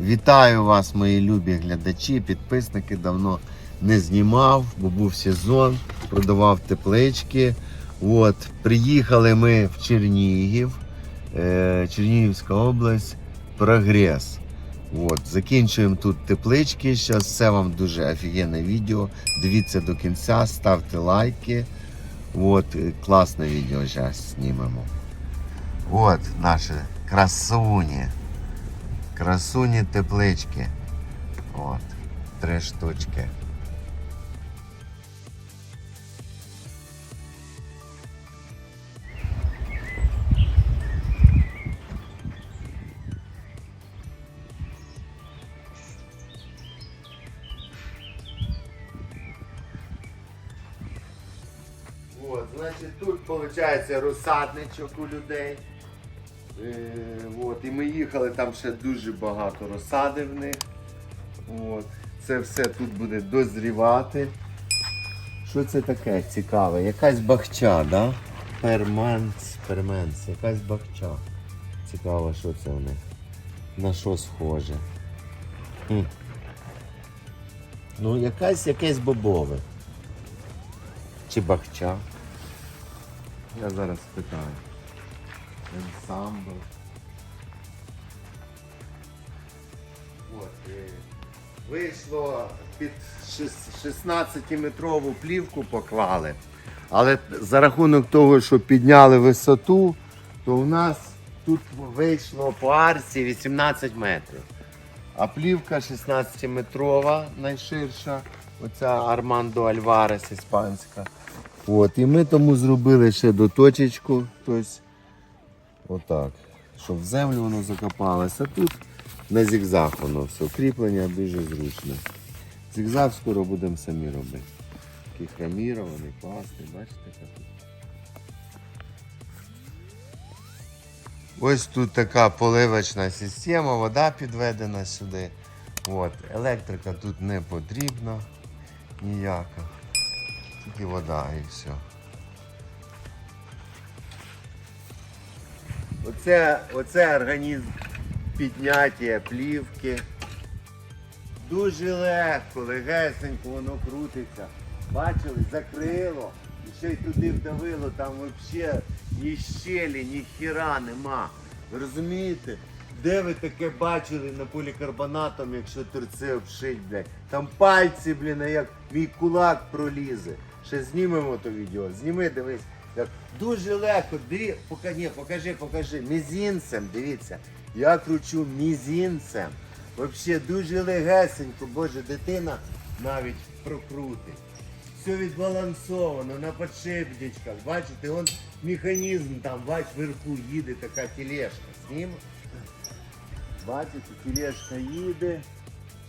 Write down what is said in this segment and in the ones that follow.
Вітаю вас, мої любі глядачі, підписники. Давно не знімав, бо був сезон, продавав теплички. От, приїхали ми в Чернігів, е, Чернігівська область, прогрес. От, закінчуємо тут теплички. Зараз все вам дуже офігенне відео. Дивіться до кінця, ставте лайки. От, класне відео зараз знімемо. От наші красуні. Красуні теплички. От. Три штучки. От, значить, тут виходить розсадничок у людей. Е, от, і ми їхали, там ще дуже багато розсади в них. От. Це все тут буде дозрівати. Що це таке цікаве? Якась бахча, да? Перменс, перменс, якась бахча. Цікаво, що це в них. На що схоже. Хм. Ну, якась якесь бобове. Чи бахча? Я зараз спитаю. Ансамбл. Е, вийшло під 16-метрову плівку поклали. Але за рахунок того, що підняли висоту, то у нас тут вийшло по арці 18 метрів. А плівка 16-метрова, найширша. Оця Армандо Альварес іспанська. От, і ми тому зробили ще доточечку. Тобто, отак. Щоб в землю воно закопалося. Тут на зігзаг воно все. Кріплення дуже зручне. Зігзаг скоро будемо самі робити. Такий хромірований, класний, бачите? тут? Ось тут така поливочна система, вода підведена сюди. От. Електрика тут не потрібна ніяка. Тільки вода і все. Оце, оце організм підняття плівки. Дуже легко, легесенько воно крутиться. Бачили, закрило. І ще й туди вдавило, там взагалі ні щелі, ні хіра нема. Розумієте? Де ви таке бачили на полікарбонатом, якщо торце обшить, блядь? Там пальці, блін, як мій кулак пролізе. Ще знімемо то відео. Зніми, дивись. Як дуже легко. Диві, пока, ні, покажи, покажи. Мізінцем, дивіться. Я кручу мізінцем. Взагалі дуже легесенько, боже, дитина навіть прокрутить. Все відбалансовано на подшипничках. Бачите, он механізм там, бач, вверху їде така тележка. Знім. Бачите, тележка їде,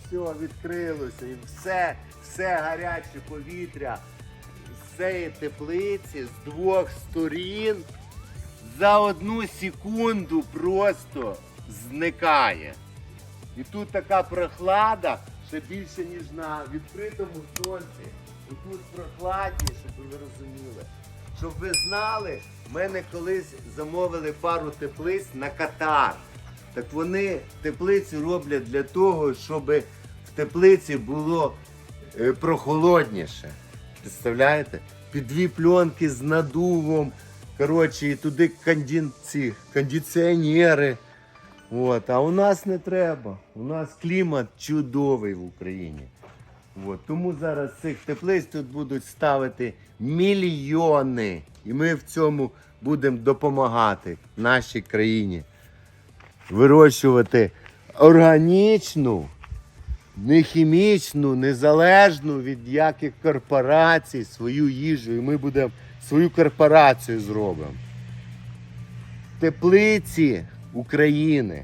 все відкрилося і все, все гаряче повітря цієї теплиці з двох сторін за одну секунду просто зникає. І тут така прохлада ще більше, ніж на відкритому сонці. І тут прохладніше, щоб ви розуміли. Щоб ви знали, в мене колись замовили пару теплиць на Катар. Так вони теплиці роблять для того, щоб в теплиці було е, прохолодніше. Представляєте? Під дві пленки з надувом. Коротше, і туди кондінці, кондиціонери. От, а у нас не треба. У нас клімат чудовий в Україні. От, тому зараз цих теплиць тут будуть ставити мільйони. І ми в цьому будемо допомагати нашій країні вирощувати органічну, не хімічну, незалежну від яких корпорацій свою їжу. І ми будемо свою корпорацію зробимо. Теплиці України.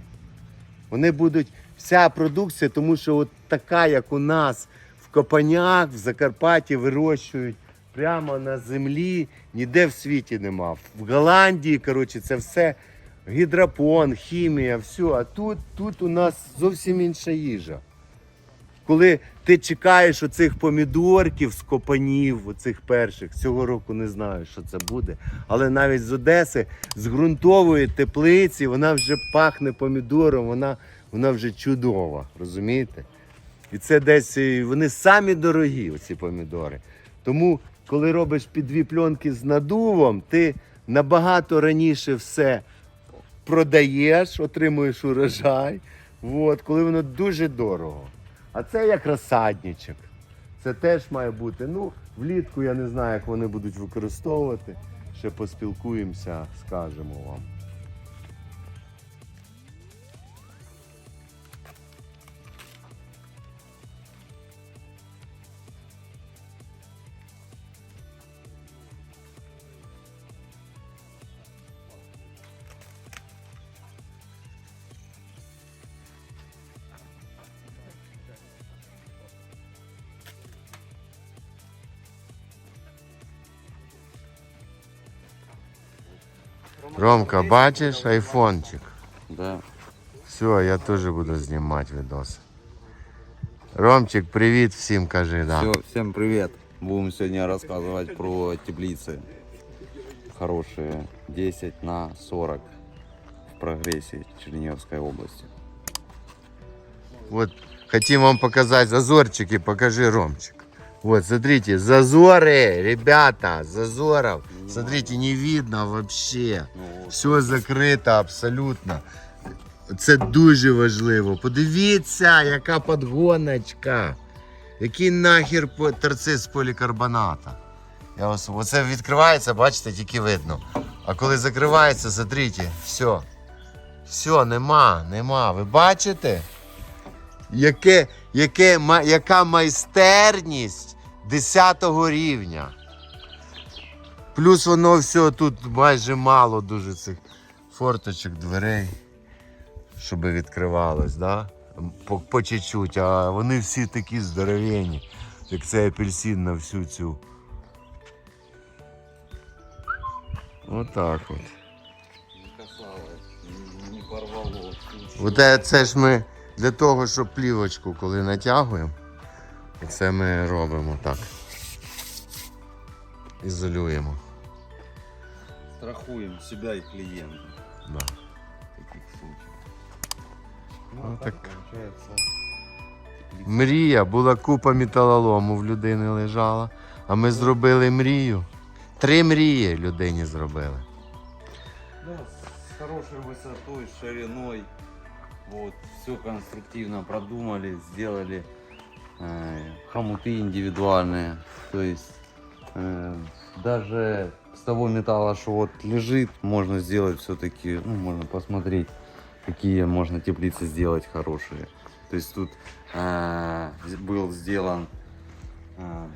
Вони будуть вся продукція, тому що от така, як у нас в Копанях, в Закарпатті вирощують прямо на землі, ніде в світі нема. В Голландії, коротше, це все гідропон, хімія, все. А тут, тут у нас зовсім інша їжа. Коли ти чекаєш оцих помідорків з копанів, оцих перших, цього року не знаю, що це буде. Але навіть з Одеси, з ґрунтової теплиці, вона вже пахне помідором, вона вона вже чудова, розумієте? І це десь вони самі дорогі, оці помідори. Тому, коли робиш під дві пленки з надувом, ти набагато раніше все продаєш, отримуєш урожай. От, коли воно дуже дорого. А це як розсадничок. Це теж має бути. Ну, влітку я не знаю, як вони будуть використовувати. Ще поспілкуємося, скажемо вам. Ромка, бачиш айфончик? Да. Все, я теж буду знімати відос. Ромчик, привіт всім кажи, да. Все, всем привет. Будем сегодня рассказывать про теплицы. Хорошие. 10 на 40 в прогрессе Черниговской области. Вот хотим вам показать зазорчики, покажи, Ромчик. Вот, смотрите, зазоры, ребята, зазоров. Смотрите, не видно вообще. Все закрито абсолютно. Це дуже важливо. Подивіться, яка подгоночка. Який нахер з полікарбоната. Я ось, оце відкривається, бачите, тільки видно. А коли закривається, смотрите, все. Все, нема, нема. Ви бачите? Яке, яке, яка майстерність 10 рівня. Плюс воно все тут майже мало дуже цих форточок, дверей, щоб відкривалось, да? по, по чуть-чуть, а вони всі такі здоровенні, як цей апельсин на всю цю. Отак от. Не порвало. От це, це ж ми для того, щоб плівочку, коли натягуємо, це ми робимо так. Ізолюємо. Страхуем себя и клиента Да. таких случаях. Ну, Ну, так. Мрія, була купа металолому в людини лежала, а ми зробили мрію. Три мрії людині зробили. Да, с хорошей высотой, шириной. Вот, все конструктивно продумали, сделали хомуты индивидуальные. То есть э, даже с того металла, что вот лежит, можно сделать все-таки, ну, можно посмотреть, какие можно теплицы сделать хорошие. То есть тут э, был сделан э,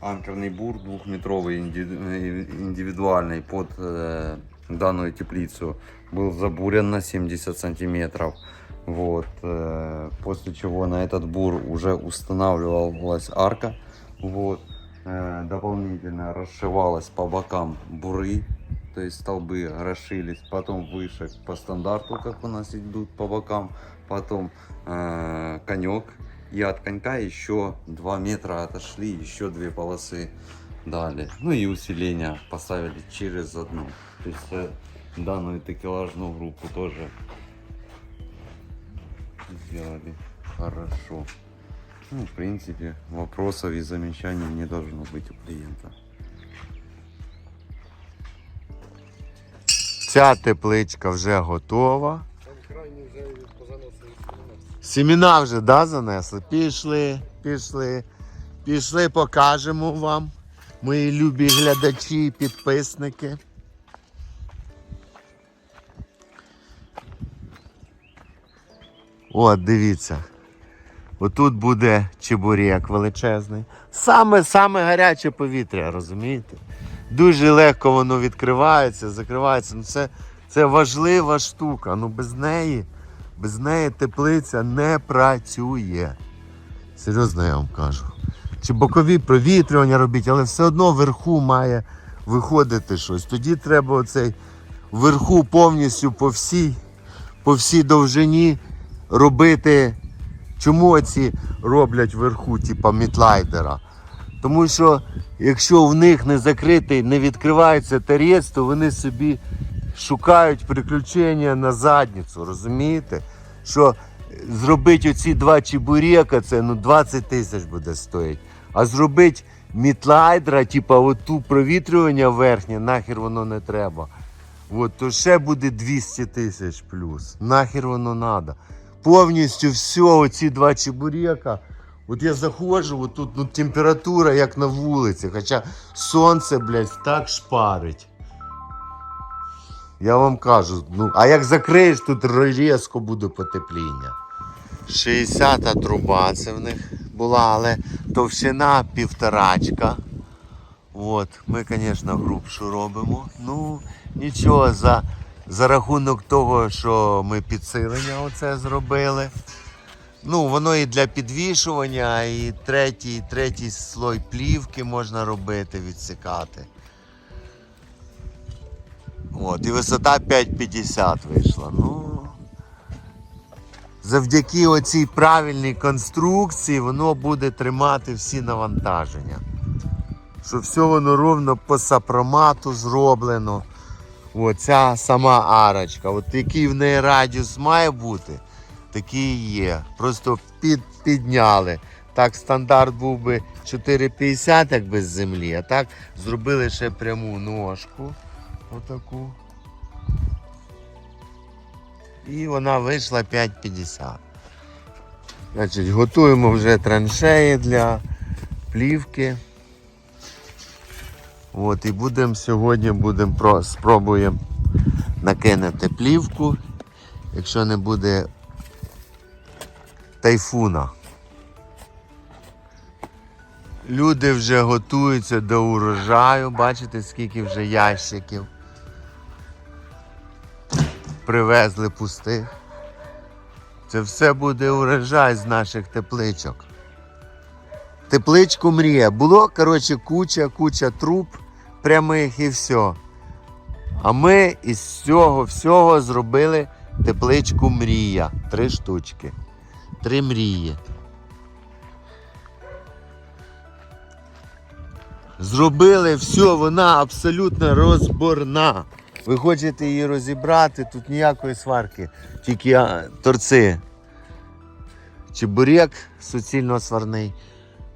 анкерный бур двухметровый инди- э, индивидуальный под э, данную теплицу был забурен на 70 сантиметров. Вот, э, после чего на этот бур уже устанавливалась арка. Вот, э, дополнительно расшивалась по бокам буры, то есть столбы расшились, потом выше по стандарту, как у нас идут по бокам, потом э, конек, и от конька еще 2 метра отошли, еще две полосы дали. Ну и усиление поставили через одну. То есть данную такелажную группу тоже сделали хорошо. Ну, в принципе, вопросов и замечаний не должно быть у клиента. Ця тепличка вже готова. Семіна вже да, занесли. Пішли, пішли, пішли, покажемо вам, мої любі глядачі і підписники. От, дивіться. Отут буде чебурек величезний. Саме саме гаряче повітря, розумієте? Дуже легко воно відкривається, закривається. Ну, це, це важлива штука. Ну без неї, без неї теплиця не працює. Серйозно я вам кажу. Чи бокові провітрювання робіть, але все одно вверху має виходити щось. Тоді треба оцей вверху повністю по всій, по всій довжині робити. Чому ці роблять вверху, типа мітлайдера? Тому що якщо в них не закритий, не відкривається тарець, то вони собі шукають приключення на задницю, розумієте? Що зробити оці два чебурека, це ну 20 тисяч буде стоїть. А зробити мітлайдера, типа оту провітрювання верхнє, нахер воно не треба. От, то ще буде 200 тисяч плюс. Нахер воно треба. Повністю все, оці два чебурека. От я заходжу, от тут ну, температура як на вулиці, хоча сонце, блядь, так шпарить. Я вам кажу, ну, а як закриєш, тут різко буде потепління. 60-та труба це в них була, але товщина півторачка. От, ми, звісно, грубшу робимо. Ну, нічого, за, за рахунок того, що ми підсилення оце зробили. Ну, воно і для підвішування, і третій, третій слой плівки можна робити, відсікати. От, і висота 5,50 вийшла. Ну, завдяки оцій правильній конструкції воно буде тримати всі навантаження. Що все воно ровно по сапромату зроблено. Оця сама арочка. От який в неї радіус має бути, такий є. Просто під, підняли. Так, стандарт був би 4,50 як без землі, а так зробили ще пряму ножку. Отаку. І вона вийшла 5,50. Значить, готуємо вже траншеї для плівки. От, і будемо сьогодні будемо про, спробуємо накинути плівку, якщо не буде тайфуна. Люди вже готуються до урожаю, бачите, скільки вже ящиків привезли пустих. Це все буде урожай з наших тепличок. Тепличку мрія. Було, коротше, куча, куча труб прямих і все. А ми із цього всього зробили тепличку мрія. Три штучки. Три мрії. Зробили все, вона абсолютно розборна. Ви хочете її розібрати, тут ніякої сварки, тільки а, торці. Чебурек суцільно сварний.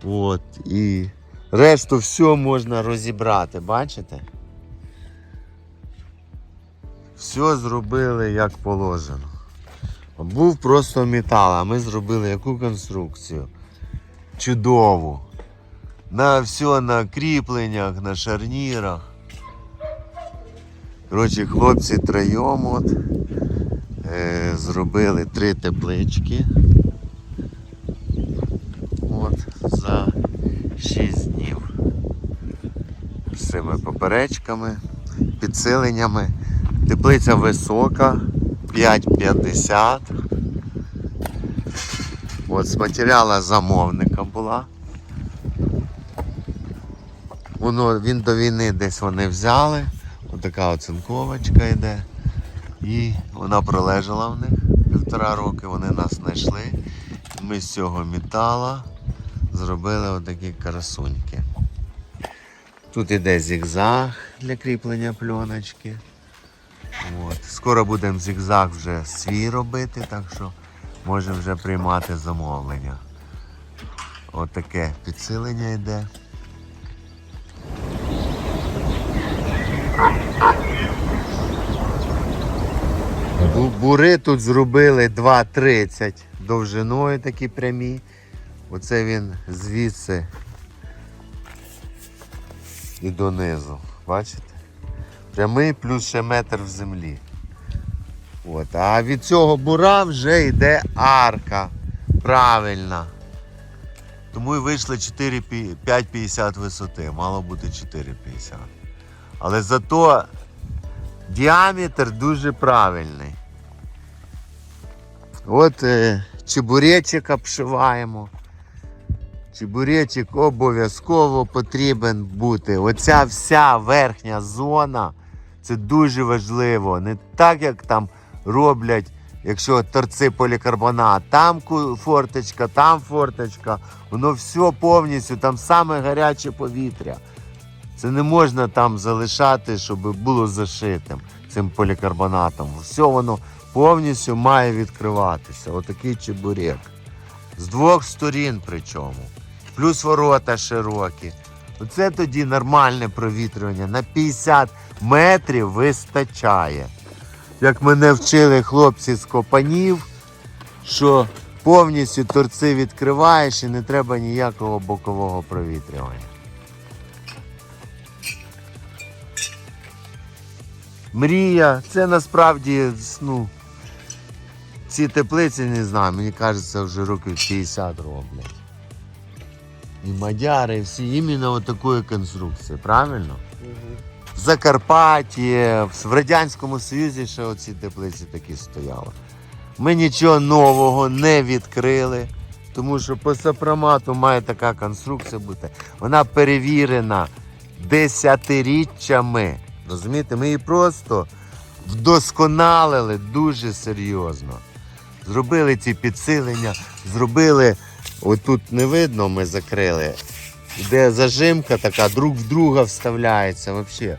От, і решту все можна розібрати, бачите? Все зробили як положено. Був просто метал, а ми зробили яку конструкцію? Чудову. На все на кріпленнях, на шарнірах. Коротше, хлопці троєм от, е, зробили три теплички. От, за 6 днів. З цими поперечками, підсиленнями. Теплиця висока, 5,50. От з матеріалу замовника була. Воно, він до війни десь вони взяли. Отака оцинковочка йде. І вона пролежала в них півтора роки, вони нас знайшли. Ми з цього метала зробили отакі красуньки. Тут іде зігзаг для кріплення пленочки. От. Скоро будемо зігзаг вже свій робити, так що можемо вже приймати замовлення. Отаке підсилення йде. Бури тут зробили 2,30 довжиною такі прямі. Оце він звідси і донизу. Бачите? Прямий плюс ще метр в землі. От. А від цього бура вже йде арка. Правильна. Тому і вийшло 5,50 висоти. Мало бути 4,50. Але зато діаметр дуже правильний. От е, чебуречик обшиваємо. Чебуречик обов'язково потрібен бути. Оця вся верхня зона це дуже важливо. Не так, як там роблять, якщо торци полікарбонат, там форточка, там форточка. Воно все повністю, там саме гаряче повітря. Це не можна там залишати, щоб було зашитим цим полікарбонатом. Все воно повністю має відкриватися. Отакий чебурек. З двох сторін причому. Плюс ворота широкі. Оце тоді нормальне провітрювання. На 50 метрів вистачає. Як мене вчили хлопці з копанів, що повністю торці відкриваєш і не треба ніякого бокового провітрювання. Мрія, це насправді, ну, ці теплиці, не знаю, мені кажеться, вже років 50 роблять. І мадяри, і всі іменно от такої конструкції, правильно? В Закарпатті, в Радянському Союзі ще оці теплиці такі стояли. Ми нічого нового не відкрили, тому що по сопромату має така конструкція бути. Вона перевірена десятиріччями. Розумієте, ми її просто вдосконалили дуже серйозно. Зробили ці підсилення, зробили, отут не видно, ми закрили, де зажимка така, друг в друга вставляється взагалі.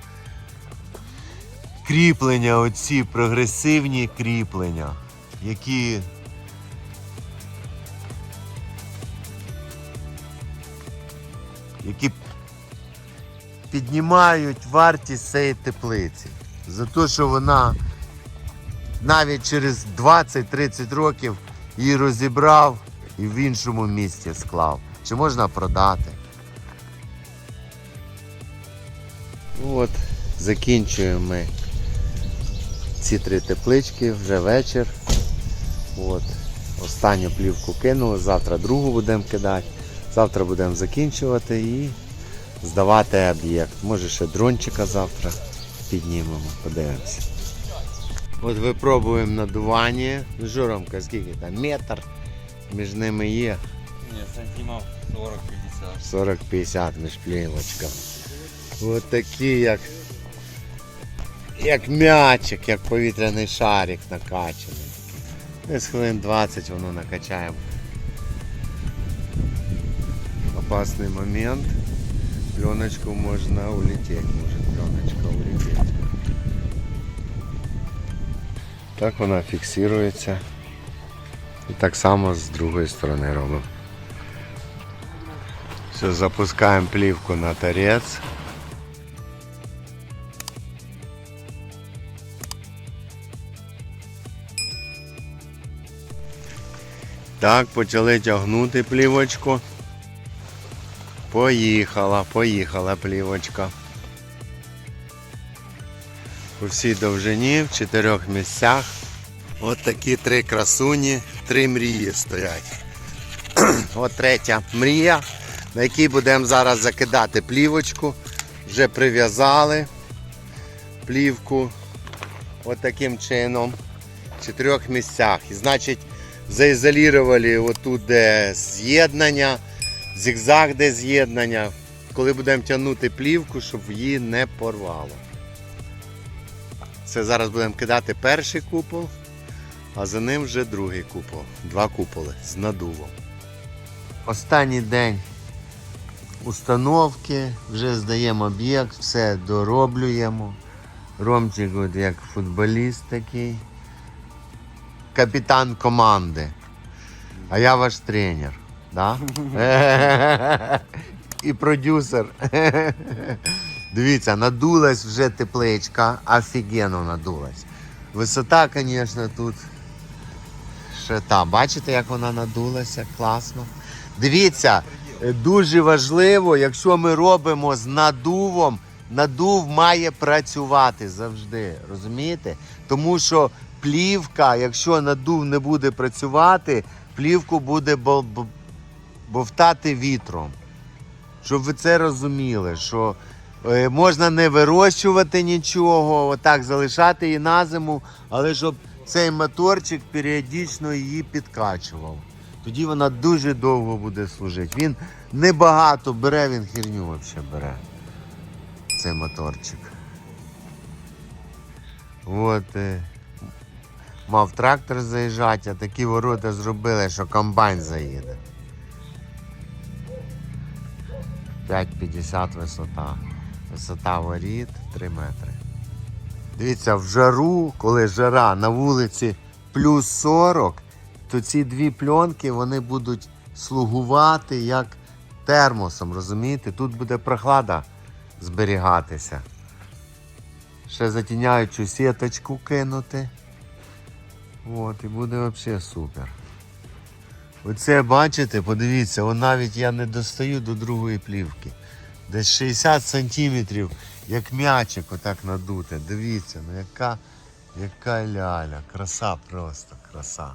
Кріплення, оці прогресивні кріплення, які які піднімають вартість цієї теплиці. За те, що вона навіть через 20-30 років її розібрав і в іншому місці склав. Чи можна продати? От, закінчуємо ми ці три теплички, вже вечір. От, останню плівку кинули, завтра другу будемо кидати. Завтра будемо закінчувати і здавати об'єкт. Може ще дрончика завтра піднімемо, подивимося. От випробуємо надування. Журомка, скільки там? Метр між ними є. Не, сантимов 40-50. 40-50 між плівочками. От такі, як, як м'ячик, як повітряний шарик накачаний. Десь хвилин 20 воно накачаємо. Опасний момент. Пленочку можна улететь, може пленочка улететь. Так вона фіксується. І так само з другої сторони робимо. Все, запускаємо плівку на торець. Так, почали тягнути плівочку. Поїхала, поїхала плівочка. По всій довжині, в чотирьох місцях. От такі три красуні, три мрії стоять. От третя мрія, на якій будемо зараз закидати плівочку. Вже прив'язали плівку от таким чином в чотирьох місцях. І значить заізолірували отут, де з'єднання, зігзаг, де з'єднання, коли будемо тягнути плівку, щоб її не порвало. Це зараз будемо кидати перший купол, а за ним вже другий купол. Два куполи з надувом. Останній день установки, вже здаємо об'єкт, все дороблюємо. Ромчик от як футболіст такий. Капітан команди. А я ваш тренер. Да? І продюсер. Дивіться, надулась вже тепличка, офігенно надулась. Висота, звісно, тут ще та. Бачите, як вона надулася? Класно. Дивіться, е, дуже важливо, якщо ми робимо з надувом, надув має працювати завжди. Розумієте? Тому що плівка, якщо надув не буде працювати, плівку буде бо- бо- бовтати вітром. Щоб ви це розуміли, що е, можна не вирощувати нічого, отак залишати її на зиму, але щоб цей моторчик періодично її підкачував. Тоді вона дуже довго буде служити. Він небагато бере, він херню взагалі бере. Цей моторчик. От, е, мав трактор заїжджати, а такі ворота зробили, що комбайн заїде. 5,50 висота. Висота воріт 3 метри. Дивіться, в жару, коли жара на вулиці плюс 40, то ці дві пленки вони будуть слугувати як термосом, розумієте? Тут буде прохлада зберігатися. Ще затіняючу сіточку кинути. От, і буде взагалі супер. Оце бачите, подивіться, навіть я не достаю до другої плівки. Десь 60 сантиметрів, як м'ячик отак надуте. Дивіться, ну яка, яка ляля. Краса просто, краса.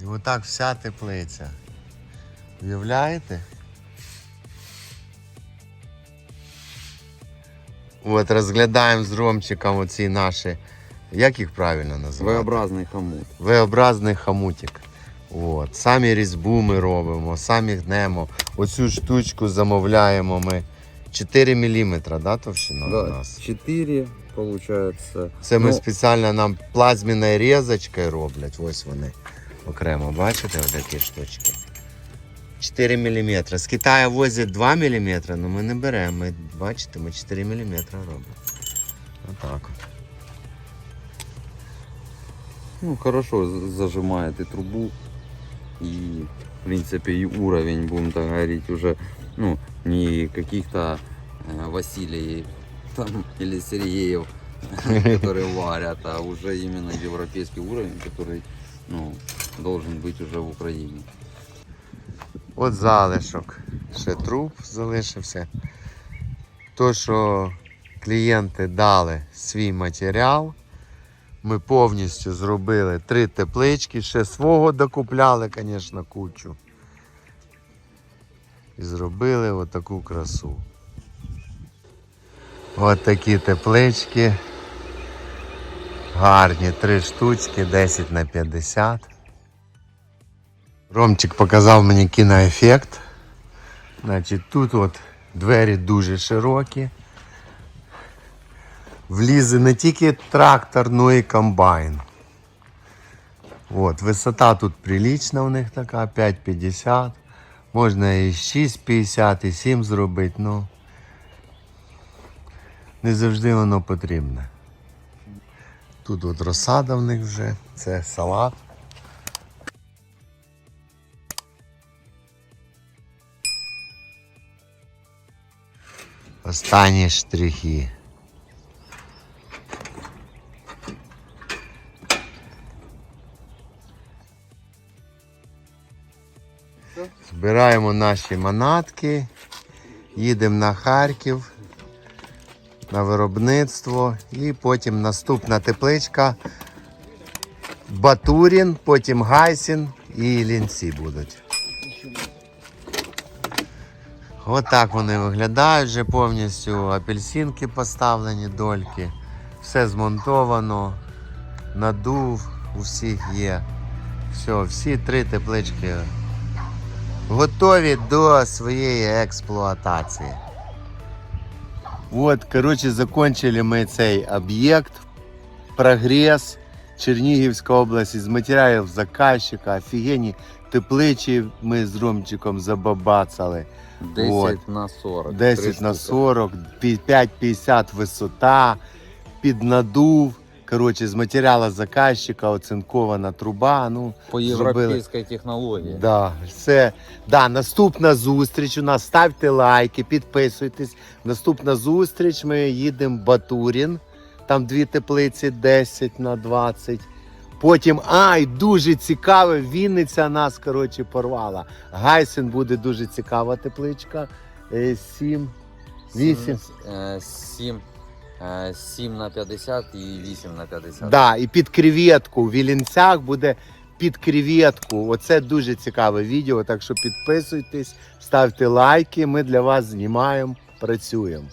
І отак вся теплиця. Уявляєте? От розглядаємо з Ромчиком оці наші, як їх правильно назвати? V-образный хомут. V-образний хамутик. От. Самі різьбу ми робимо, самі гнемо. Оцю штучку замовляємо ми 4 мм, да, товщина у Да, нас? 4 получается. Це ми Ну, спеціально нам плазміною різочкою роблять. Ось вони окремо, бачите, отакі штучки. 4 мм. З Китаю возять 2 мм, але ми не беремо. Ми, бачите, ми 4 мм робимо. Отак. от. Ну, хорошо зажимает и трубу, и, в принципе, и уровень, будем так говорить, уже, ну, не каких-то э, Василий там, или Сергеев, которые варят, а уже именно европейский уровень, который, ну, должен быть уже в Украине. От залишок. Ще труп залишився. То, що клієнти дали свій матеріал, ми повністю зробили три теплички, ще свого докупляли, звісно, кучу. І зробили отаку красу. От такі теплички. Гарні, три штучки, 10 на 50. Ромчик показав мені кіноефект. Значить, тут от двері дуже широкі. Влізе не тільки трактор, но і комбайн. От, висота тут прилічна у них така, 5,50. Можна і 6,50, і 7 зробити, ну не завжди воно потрібне. Тут от розсада в них вже, це салат. Останні штрихи. Збираємо наші манатки, їдемо на Харків, на виробництво і потім наступна тепличка. Батурін, потім Гайсін і лінці будуть. Отак вони виглядають вже повністю. Апельсинки поставлені, дольки. Все змонтовано, надув у всіх є. Все, всі три теплички готові до своєї експлуатації. От, коротше, закончили ми цей об'єкт. Прогрес. Чернігівська область із матеріалів заказчика. Офігенні тепличі ми з Ромчиком забабацали. 10 Вот. на 40. 10 на 40, 5,50 висота, під надув. Коротше, з матеріалу заказчика оцинкована труба. Ну, По зробили. европейской технологии. Да, все. Да, наступна зустріч у нас. Ставте лайки, підписуйтесь. Наступна зустріч. Ми їдемо в Батурін. Там дві теплиці 10 на 20. Потім, ай, дуже цікаве, Вінниця нас, коротше, порвала. Гайсен буде дуже цікава тепличка. 7, 8. 7, 7 на 50 і 8 на 50. Да, і під креветку. В Вілінцях буде під креветку. Оце дуже цікаве відео. Так що підписуйтесь, ставте лайки. Ми для вас знімаємо, працюємо.